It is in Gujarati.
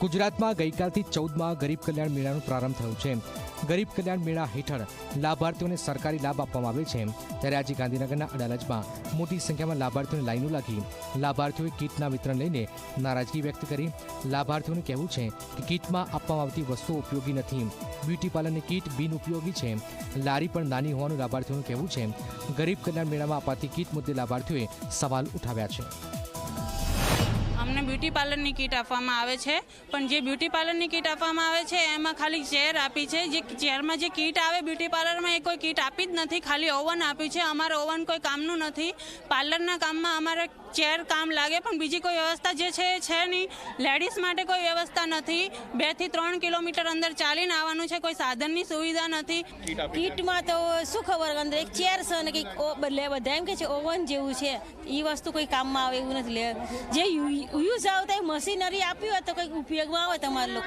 ગુજરાતમાં ગઈકાલથી ચૌદમાં ગરીબ કલ્યાણ મેળાનો પ્રારંભ થયો છે. ગરીબ કલ્યાણ મેળા હેઠળ લાભાર્થીઓને સરકારી લાભ આપવામાં આવે છે. ત્યારે આજે ગાંધીનગરના અડાલજમાં મોટી સંખ્યામાં લાભાર્થીઓને લાઈનો લાગી. લાભાર્થીઓએ કીટના વિતરણ લઈને નારાજગી વ્યક્ત કરી. લાભાર્થીઓનું કહેવું છે કે કીટમાં આપવામાં આવતી વસ્તુઓ ઉપયોગી નથી. બ્યુટી પાર્લરની કીટ બિનઉપયોગી છે. લારી પણ નાની હોવાનું લાભાર્થીઓનું કહેવું છે. ગરીબ કલ્યાણ મેળામાં અપાતી કીટ મુદ્દે લાભાર્થીઓએ સવાલ ઉઠાવ્યા છે. અમને બ્યુટી પાર્લરની કીટ આપવામાં આવે છે. પણ જે બ્યુટી પાર્લરની કીટ આપવામાં આવે છે એમાં ખાલી ચેર આપી છે. જે ચેરમાં જે કીટ આવે બ્યુટી પાર્લરમાં એ કોઈ કીટ આપી જ નથી. ખાલી ઓવન આપ્યું છે. અમારે ઓવન કોઈ કામનું નથી. પાર્લરના કામમાં અમારે ચેર કામ લાગે પણ બીજી કોઈ વ્યવસ્થા જે છે એ છે નહીં. લેડીઝ માટે કોઈ વ્યવસ્થા નથી. બેથી ત્રણ કિલોમીટર અંદર ચાલીને આવવાનું છે. કોઈ સાધનની સુવિધા નથી. કીટમાં તો શું ખબર અંદર? એક ચેર છે ને કંઈક ઓ- બધા એમ કે છે? ઓવન જેવું છે. એ વસ્તુ કોઈ કામમાં આવે એવું નથી. લે જે યુ- યુઝ આવતા મશીનરી આપ્યું હોય તો કંઈક ઉપયોગમાં આવે તમારા લોકો.